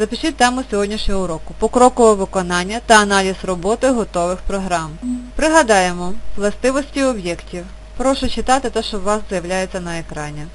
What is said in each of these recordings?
Запишіть тему сьогоднішнього уроку покрокове виконання та аналіз роботи готових програм. Пригадаємо властивості об'єктів. Прошу читати те, що у вас з'являється на екрані.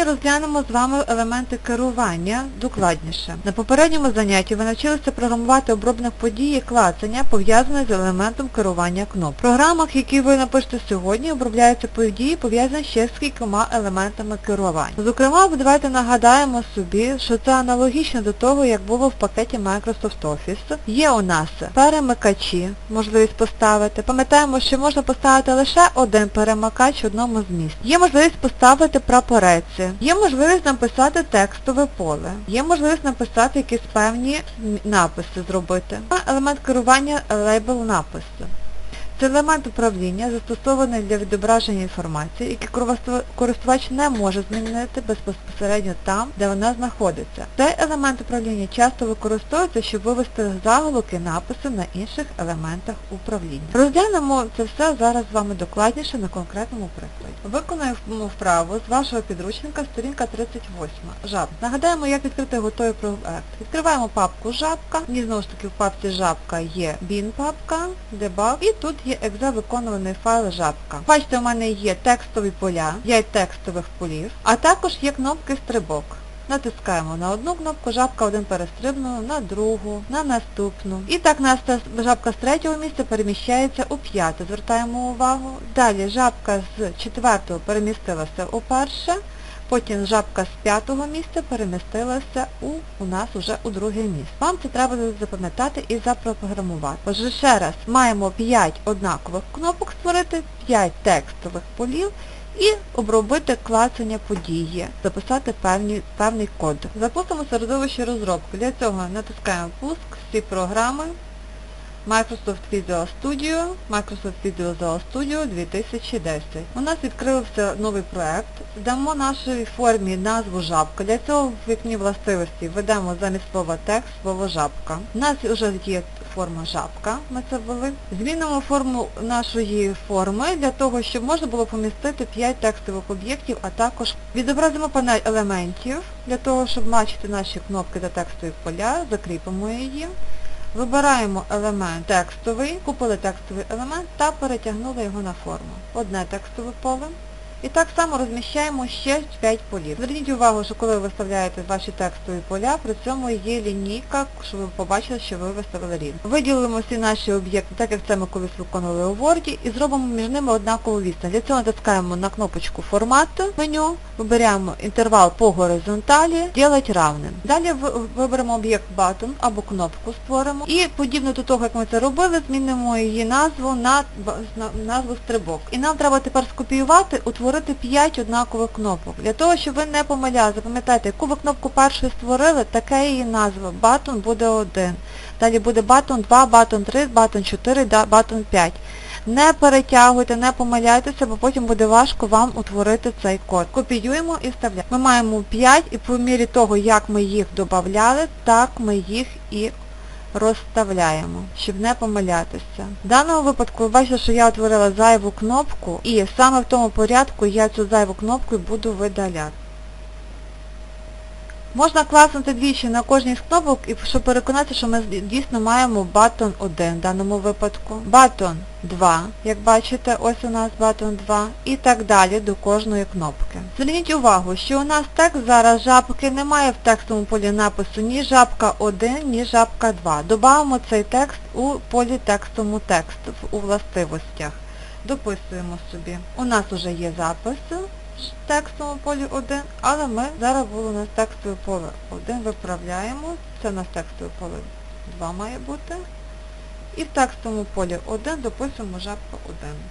Сьогодні розглянемо з вами елементи керування докладніше. На попередньому занятті ви навчилися програмувати обробник подій і клацання, пов'язане з елементом керування кноп. В програмах, які ви напишете сьогодні, обробляються події, пов'язані ще з кількома елементами керування. Зокрема, давайте нагадаємо собі, що це аналогічно до того, як було в пакеті Microsoft Office. Є у нас перемикачі, можливість поставити. Пам'ятаємо, що можна поставити лише один перемикач в одному з місць. Є можливість поставити Є можливість написати текстове поле. Є можливість написати якісь певні написи зробити. Елемент керування лейбл напису. Це елемент управління, застосований для відображення інформації, який користувач не може змінити безпосередньо там, де вона знаходиться. Цей елемент управління часто використовується, щоб вивести заголовки написи на інших елементах управління. Розглянемо це все зараз з вами докладніше на конкретному прикладі. Виконуємо вправу з вашого підручника, сторінка 38. Жаб. Нагадаємо, як відкрити готовий проект. Відкриваємо папку Жабка. І знову ж таки в папці Жабка є bin папка, debug і тут є екзе виконуваний файл Жабка. Бачите, у мене є текстові поля, 5 текстових полів, а також є кнопки стрибок. Натискаємо на одну кнопку, жабка один перестрибнула, на другу, на наступну. І так нас жабка з третього місця переміщається у п'яте. Звертаємо увагу. Далі жабка з четвертого перемістилася у перше. Потім жабка з п'ятого місця перемістилася у, у нас уже у друге місце. Вам це треба запам'ятати і запрограмувати. Отже, ще раз, маємо 5 однакових кнопок створити, 5 текстових полів і обробити клацання події, записати певні, певний код. Запустимо середовище розробки. Для цього натискаємо пуск, всі програми, Microsoft Visual Studio, Microsoft Visual Studio 2010. У нас відкрився новий проект. Дамо нашій формі назву жабка. Для цього в вікні властивості введемо замість слова текст слово жабка. У нас вже є форма жабка, ми це ввели. Змінимо форму нашої форми для того, щоб можна було помістити 5 текстових об'єктів, а також відобразимо панель елементів для того, щоб бачити наші кнопки та текстові поля, закріпимо її. Вибираємо елемент текстовий, купили текстовий елемент та перетягнули його на форму. Одне текстове поле. І так само розміщаємо ще 5 полів. Зверніть увагу, що коли ви виставляєте ваші текстові поля, при цьому є лінійка, щоб ви побачили, що ви виставили рівно. Виділимо всі наші об'єкти, так як це ми колись виконували у Word, і зробимо між ними однакову відстань. Для цього натискаємо на кнопочку Формат меню, виберемо інтервал по горизонталі, «Делать равним. Далі виберемо об'єкт button або кнопку створимо. І подібно до того, як ми це робили, змінимо її назву на, назву стрибок. І нам треба тепер скопіювати, утворити 5 однакових кнопок. Для того, щоб ви не помиляли, запам'ятайте, яку ви кнопку першою створили, така її назва. Button буде один. Далі буде button 2, button 3, button 4, да- button 5. Не перетягуйте, не помиляйтеся, бо потім буде важко вам утворити цей код. Копіюємо і вставляємо. Ми маємо 5 і по мірі того, як ми їх додавали, так ми їх і розставляємо, щоб не помилятися. В даному випадку ви бачите, що я утворила зайву кнопку і саме в тому порядку я цю зайву кнопку буду видаляти. Можна класнути двічі на кожній з кнопок, і щоб переконатися, що ми дійсно маємо батон 1 в даному випадку. Батон 2, як бачите, ось у нас батон 2 і так далі до кожної кнопки. Зверніть увагу, що у нас текст зараз жабки немає в текстовому полі напису ні жабка 1, ні жабка 2. Добавимо цей текст у полі текстовому текст у властивостях. Дописуємо собі. У нас вже є запис в текстовому полі 1, але ми зараз було у нас текстове поле 1, виправляємо. Це у нас текстове поле 2 має бути. І в текстовому полі 1 дописуємо жабка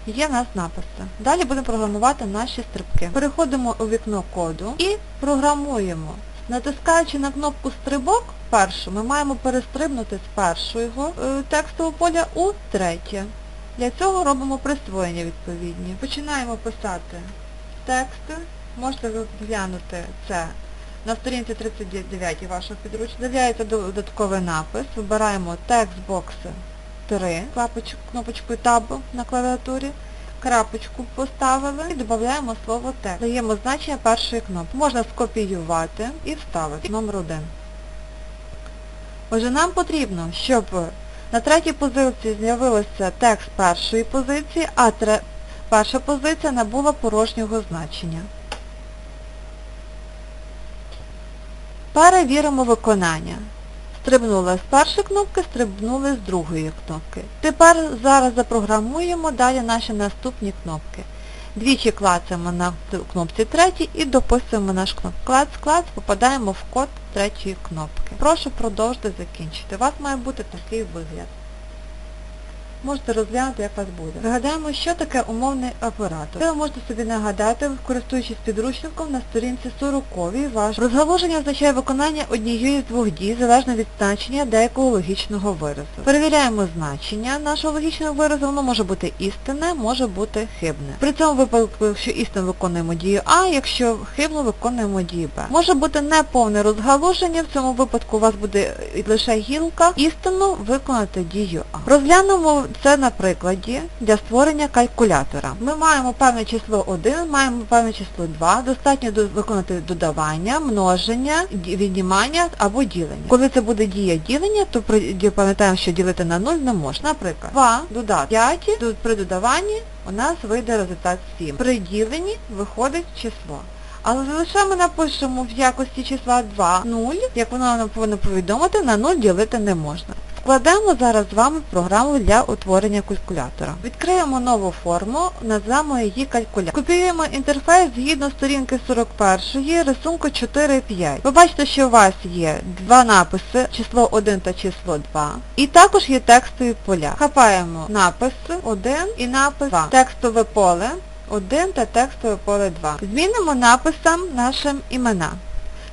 1. Є в нас написи. Далі будемо програмувати наші стрибки. Переходимо у вікно коду і програмуємо. Натискаючи на кнопку стрибок першу, ми маємо перестрибнути з першого е, текстового поля у третє. Для цього робимо присвоєння відповідні. Починаємо писати тексти, можете розглянути це на сторінці 39 вашого підручника. З'являється додатковий напис. Вибираємо текстбокс 3, клапочку, кнопочкою Tab на клавіатурі. Крапочку поставили і додаємо слово текст. Даємо значення першої кнопки. Можна скопіювати і вставити номер 1. Отже, нам потрібно, щоб на третій позиції з'явився текст першої позиції, а. Перша позиція набула порожнього значення. Перевіримо виконання. Стрибнули з першої кнопки, стрибнули з другої кнопки. Тепер зараз запрограмуємо далі наші наступні кнопки. Двічі клацаємо на кнопці третій і дописуємо наш кнопку. Клац-клац, попадаємо в код третьої кнопки. Прошу продовжити закінчити. У вас має бути такий вигляд. Можете розглянути, як вас буде. Згадаємо, що таке умовний оператор. Це ви можете собі нагадати, користуючись підручником на сторінці 40 ваш. Розгалуження означає виконання однієї з двох дій, залежно від значення деякого логічного виразу. Перевіряємо значення нашого логічного виразу, воно може бути істинне, може бути хибне. При цьому випадку, якщо істинно виконуємо дію А, якщо хибно виконуємо дію Б. Може бути неповне розгалуження, в цьому випадку у вас буде лише гілка, істинно виконати дію А. Розглянемо це на прикладі для створення калькулятора. Ми маємо певне число 1, маємо певне число 2, достатньо виконати додавання, множення, віднімання або ділення. Коли це буде дія ділення, то пам'ятаємо, що ділити на 0 не можна. Наприклад, 2 додати 5, при додаванні у нас вийде результат 7. При діленні виходить число. Але лише ми напишемо в якості числа 2 0, як воно нам повинно повідомити, на 0 ділити не можна. Складемо зараз з вами програму для утворення калькулятора. Відкриємо нову форму, назвемо її калькулятор. Копіюємо інтерфейс згідно сторінки 41 рисунку 4.5. Ви бачите, що у вас є два написи, число 1 та число 2. І також є текстові поля. Хапаємо написи 1 і напис 2. Текстове поле 1 та текстове поле 2. Змінимо написам нашим імена.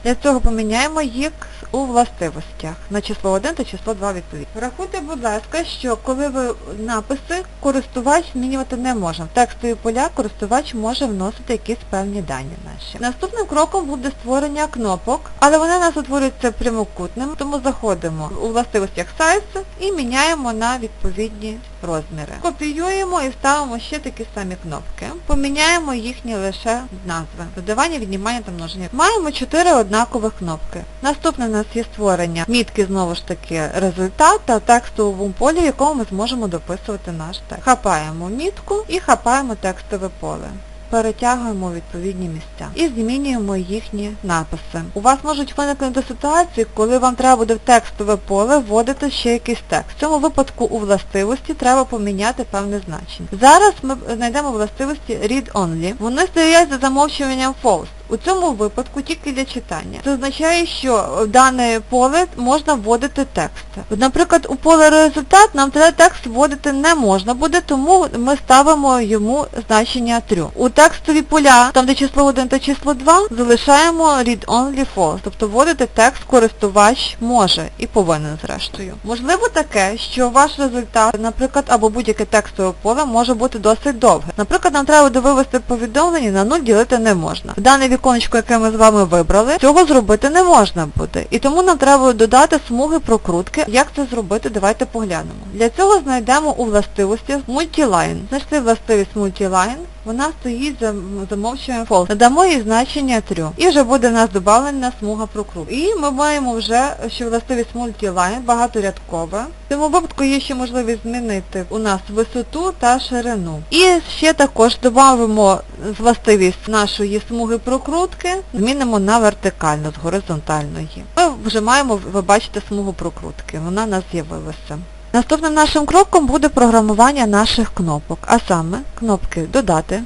Для цього поміняємо їх у властивостях на число 1 та число 2 відповідно. Врахуйте, будь ласка, що коли ви написи, користувач змінювати не може. В текстові поля користувач може вносити якісь певні дані наші. Наступним кроком буде створення кнопок, але вони у нас утворюються прямокутним, тому заходимо у властивостях Size і міняємо на відповідні розміри. Копіюємо і ставимо ще такі самі кнопки. Поміняємо їхні лише назви. Додавання, віднімання та множення. Маємо 4 однакових кнопки. Наступне нас є створення мітки, знову ж таки, результат та текстовому полі, в якому ми зможемо дописувати наш текст. Хапаємо мітку і хапаємо текстове поле перетягуємо відповідні місця і змінюємо їхні написи. У вас можуть виникнути ситуації, коли вам треба буде в текстове поле вводити ще якийсь текст. В цьому випадку у властивості треба поміняти певне значення. Зараз ми знайдемо властивості read only. Вони стоять за замовчуванням false. У цьому випадку тільки для читання. Це означає, що в дане поле можна вводити текст. Наприклад, у поле результат нам текст вводити не можна буде, тому ми ставимо йому значення true. У текстові поля, там де число 1 та число 2, залишаємо read-only false, тобто вводити текст користувач може і повинен зрештою. Можливо таке, що ваш результат, наприклад, або будь-яке текстове поле може бути досить довге. Наприклад, нам треба буде вивести повідомлення, на 0 ділити не можна. В дане віконечко, яке ми з вами вибрали, цього зробити не можна буде. І тому нам треба додати смуги прокрутки. Як це зробити, давайте поглянемо. Для цього знайдемо у властивості Multiline. Знайшли властивість Multiline вона стоїть за замовчуємо false. Надамо їй значення true. І вже буде в нас додана смуга прокруг. І ми маємо вже, що властивість multiline багаторядкова. В цьому випадку є ще можливість змінити у нас висоту та ширину. І ще також додамо властивість нашої смуги прокрутки, змінимо на вертикальну з горизонтальної. Ми вже маємо, ви бачите, смугу прокрутки. Вона у нас з'явилася. Наступним нашим кроком буде програмування наших кнопок, а саме кнопки Додати.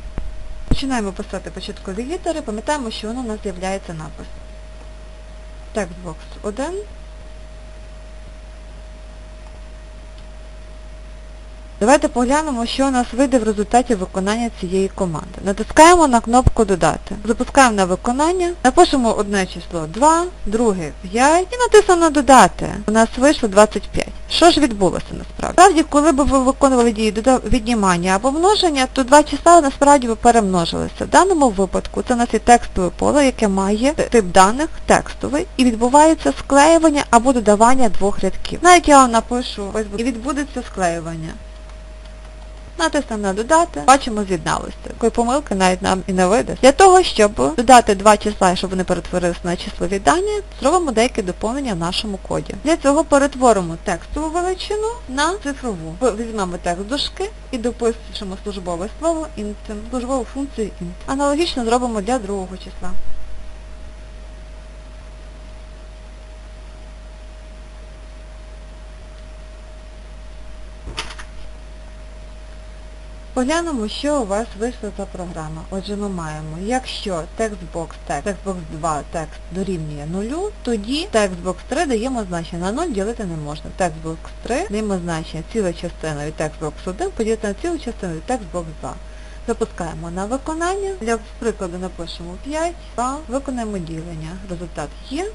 Починаємо писати початкові літери, пам'ятаємо, що воно у нас з'являється напис. Текстбокс 1. Давайте поглянемо, що у нас вийде в результаті виконання цієї команди. Натискаємо на кнопку Додати. Запускаємо на виконання, напишемо одне число 2, друге 5 і натиснемо на Додати. У нас вийшло 25. Що ж відбулося насправді? Справді, коли б ви виконували дії віднімання або множення, то два числа насправді би перемножилися. В даному випадку це у нас є текстове поле, яке має тип даних текстовий і відбувається склеювання або додавання двох рядків. Навіть я вам напишу і відбудеться склеювання. Натиснемо на додати, бачимо з'єдналося. Такої помилки навіть нам і не видасть. Для того, щоб додати два числа, щоб вони перетворилися на числові дані, зробимо деякі доповнення в нашому коді. Для цього перетворимо текстову величину на цифрову. Візьмемо текст дужки і допишемо службове слово int, службову функцію int. Аналогічно зробимо для другого числа. Поглянемо, що у вас вийшло за програма. Отже, ми маємо, якщо текстбокс текст, текстбокс 2 текст дорівнює 0, тоді текстбокс 3 даємо значення. На 0 ділити не можна. Текстбокс 3 даємо значення цілу частину від текстбокс 1 поділити на цілу частину від текстбокс 2. Запускаємо на виконання. Для прикладу напишемо 5, 2, виконаємо ділення. Результат є.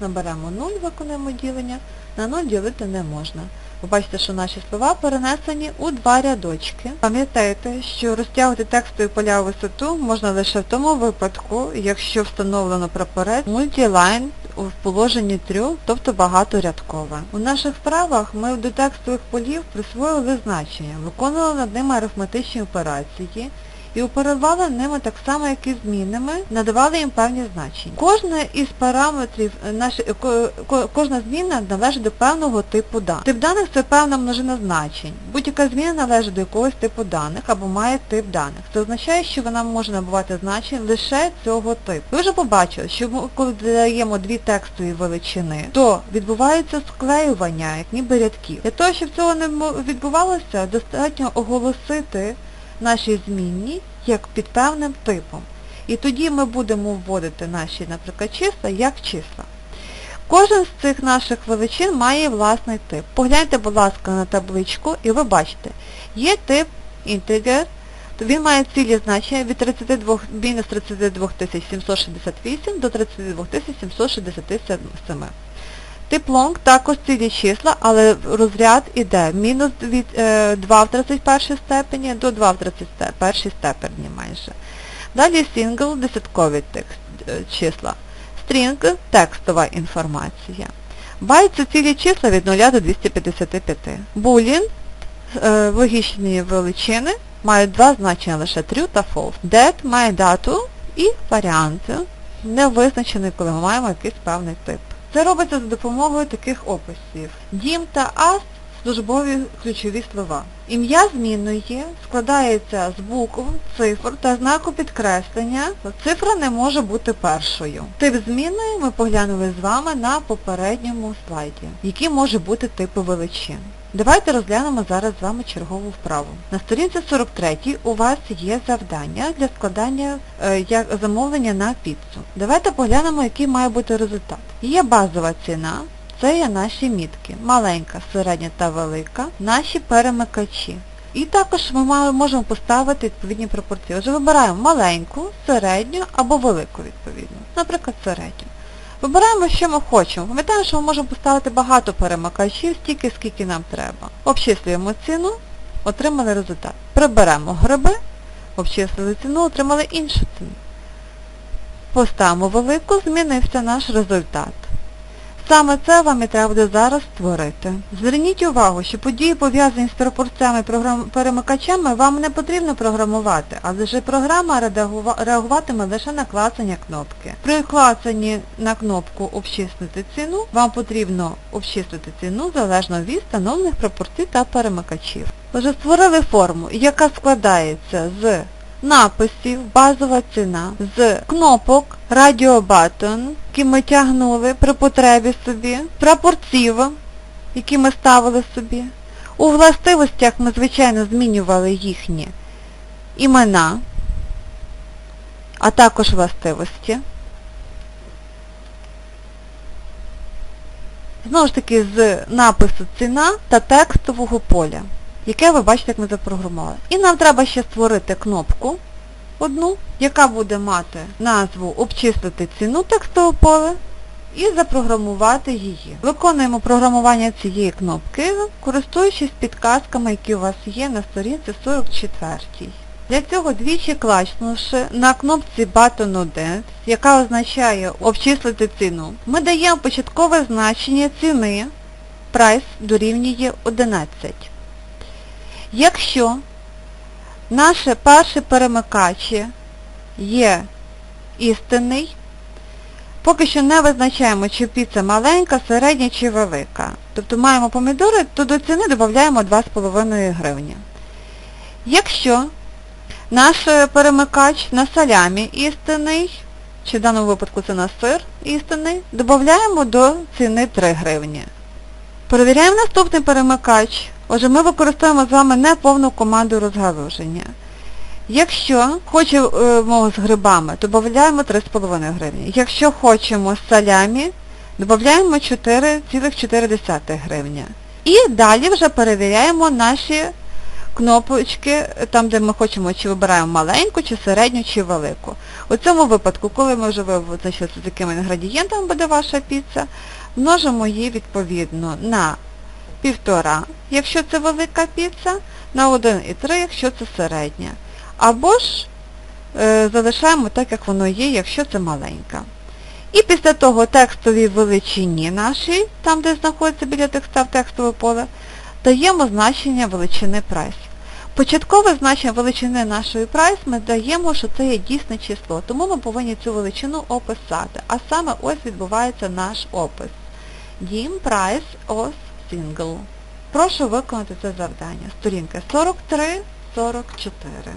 Наберемо 0, виконуємо ділення. На 0 ділити не можна. Ви бачите, що наші слова перенесені у два рядочки. Пам'ятайте, що розтягувати текстові поля у висоту можна лише в тому випадку, якщо встановлено прапорець мультілайн у положенні трьох, тобто багаторядкове. У наших вправах ми до текстових полів присвоїли значення, виконували над ними арифметичні операції, і оперували ними так само, як і змінними, надавали їм певні значення. Кожна із параметрів, е, наші, е, ко- ко- кожна зміна належить до певного типу даних. Тип даних це певна множина значень. Будь-яка зміна належить до якогось типу даних або має тип даних. Це означає, що вона може набувати значень лише цього типу. Ви вже побачили, що ми, коли додаємо дві текстові величини, то відбувається склеювання, як ніби рядків. Для того, щоб цього не відбувалося, достатньо оголосити наші змінні як під певним типом. І тоді ми будемо вводити наші, наприклад, числа як числа. Кожен з цих наших величин має власний тип. Погляньте, будь ласка, на табличку і ви бачите, є тип інтегер, то він має цілі значення від 32, мінус 32 768 до 32 767. Long також цілі числа, але розряд іде мінус від е, 2 в 31 степені до 2 в 31 степені майже. Далі single десяткові е, числа. String текстова інформація. Byte це цілі числа від 0 до 255. Boolean е, логічні величини мають два значення лише true та false. That має дату і варіанти, не визначений, коли ми маємо якийсь певний тип. Це робиться за допомогою таких описів. Дім та ас службові ключові слова. Ім'я змінної складається з букв, цифр та знаку підкреслення. Цифра не може бути першою. Тип зміни ми поглянули з вами на попередньому слайді, який може бути типи величин. Давайте розглянемо зараз з вами чергову вправу. На сторінці 43 у вас є завдання для складання е, як замовлення на піцу. Давайте поглянемо, який має бути результат. Є базова ціна, це є наші мітки. Маленька, середня та велика, наші перемикачі. І також ми можемо поставити відповідні пропорції. Отже, вибираємо маленьку, середню або велику відповідно. Наприклад, середню. Вибираємо, що ми хочемо. Пам'ятаємо, що ми можемо поставити багато перемикачів, стільки, скільки нам треба. Обчислюємо ціну, отримали результат. Приберемо гриби, обчислили ціну, отримали іншу ціну. Поставимо велику, змінився наш результат. Саме це вам і треба буде зараз створити. Зверніть увагу, що події, пов'язані з пропорціями перемикачами, вам не потрібно програмувати, але ж програма реагуватиме лише на клацання кнопки. При клацанні на кнопку Обчислити ціну вам потрібно обчислити ціну залежно від встановлених пропорцій та перемикачів. Отже, створили форму, яка складається з написів, базова ціна, з кнопок Button, які ми тягнули при потребі собі, прапорців, які ми ставили собі. У властивостях ми, звичайно, змінювали їхні імена, а також властивості. Знову ж таки, з напису ціна та текстового поля. Яке ви бачите, як ми запрограмували. І нам треба ще створити кнопку одну, яка буде мати назву Обчислити ціну текстового поля і запрограмувати її. Виконуємо програмування цієї кнопки, користуючись підказками, які у вас є на сторінці 44. Для цього двічі клацнувши на кнопці Button 1, яка означає обчислити ціну, ми даємо початкове значення ціни Price дорівнює 11. Якщо наше перший перемикач є істинний, поки що не визначаємо, чи піца маленька, середня чи велика. Тобто маємо помідори, то до ціни додаємо 2,5 гривні. Якщо наш перемикач на салямі істинний, чи в даному випадку це на сир істинний, додаємо до ціни 3 гривні. Перевіряємо наступний перемикач. Отже, ми використовуємо з вами неповну команду розгалуження. Якщо хочемо з грибами, додаємо 3,5 гривні. Якщо хочемо з салямі, додаємо 4,4 гривня. І далі вже перевіряємо наші кнопочки, там де ми хочемо, чи вибираємо маленьку, чи середню, чи велику. У цьому випадку, коли ми вже визначилися, з якими інгредієнтами буде ваша піца, множимо її відповідно на 1,5, якщо це велика піца, на 1,3, якщо це середня. Або ж е, залишаємо так, як воно є, якщо це маленька. І після того текстовій величині нашій, там де знаходиться біля текста в текстове поле, даємо значення величини прайс. Початкове значення величини нашої прайс ми даємо, що це є дійсне число, тому ми повинні цю величину описати. А саме ось відбувається наш опис. Дім прайс ос single. Прошу виконати це завдання. Сторінка 43-44.